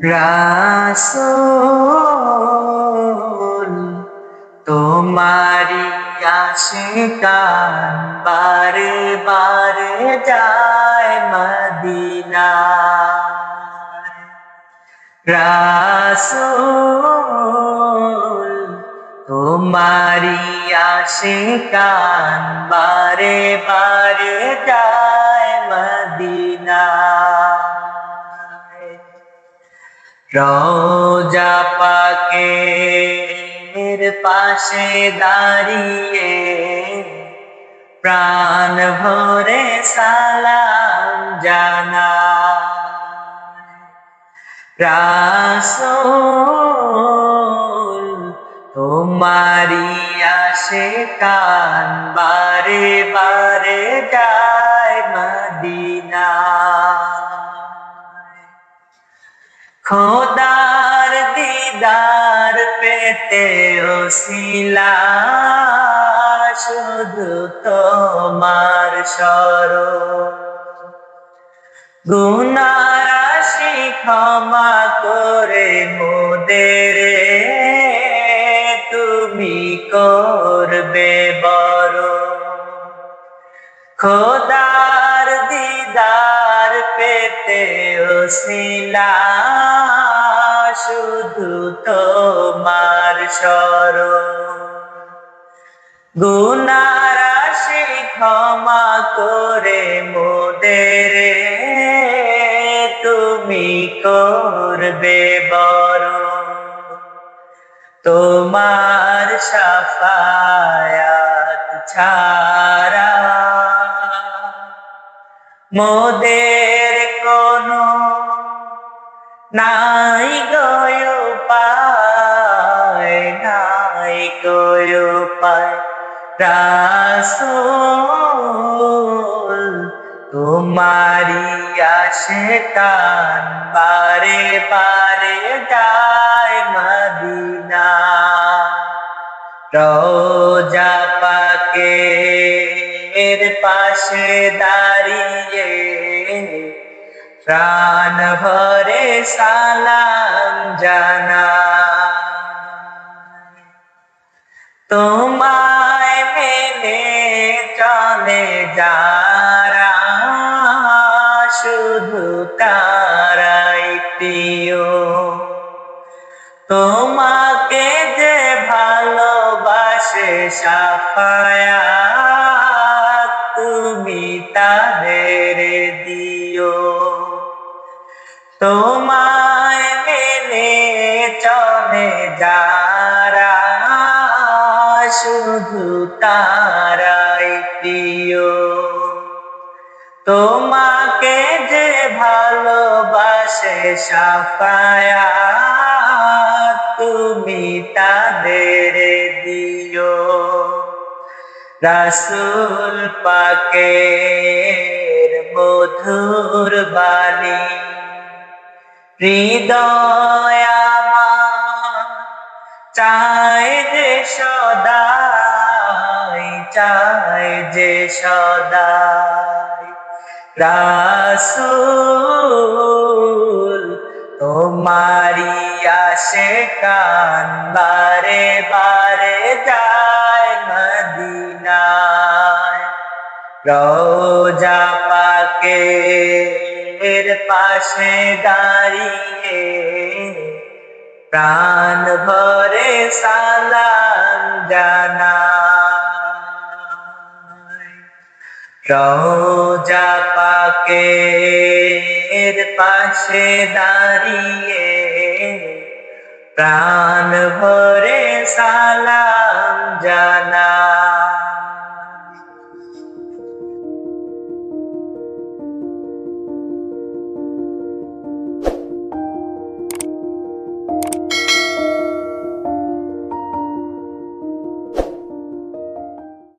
রাসূল তোমারি আসে কান বারে বারে যায় মদিনা। রাসূল তোমারি আসে কান বারে বারে যায় মদিনা। রোজা পাকে এর পাশে দাঁড়িয়ে প্রাণ ভরে সালাম জানা রাসূল তোমারি আসে কান বারে বারে যায় মদিনা খোদার দিদার পেতে ওসিলা, শুধু তোমার সর গুনারাশি ক্ষমা করে মোদের তুমি করবে বড় দিদার পেতে ওসিলা শুধু তোমার সর গুনারাশি ক্ষমা করে মোদের, তুমি করবে বড় তোমার সাফায়াত ছাড়া মোদের নাই গয় পায় নাই গয় পায় রাসূল তোমারি আসে কান বারে বারে যায় মদিনা। রোজা পাকের পাশে দাঁড়িয়ে প্রাণ ভরে সালাম জানা তোমায় মেনে চলে যারা, শুধু তারাই প্রিয়। তোমাকে যে ভালোবাসে সাফায়া তুমি তাদের দিও তোমায় মেনে চলে যারা, শুধু তারাই প্রিয়। তোমাকে যে ভালোবাসে সাফায়া তুমি তাদের দিও। রাসুল পাকের মধুর বাণী হৃদয় চায় যে সদাই, চায় যে সদাই। রাসুল তোমারি আসে কান বারে বারে যায় মদিনায়। রোজা পাকের পাশে দাঁড়িয়ে প্রাণ ভরে সালাম জানা রোজা পাকের পাশে দাঁড়িয়ে প্রাণ ভরে সালাম জানা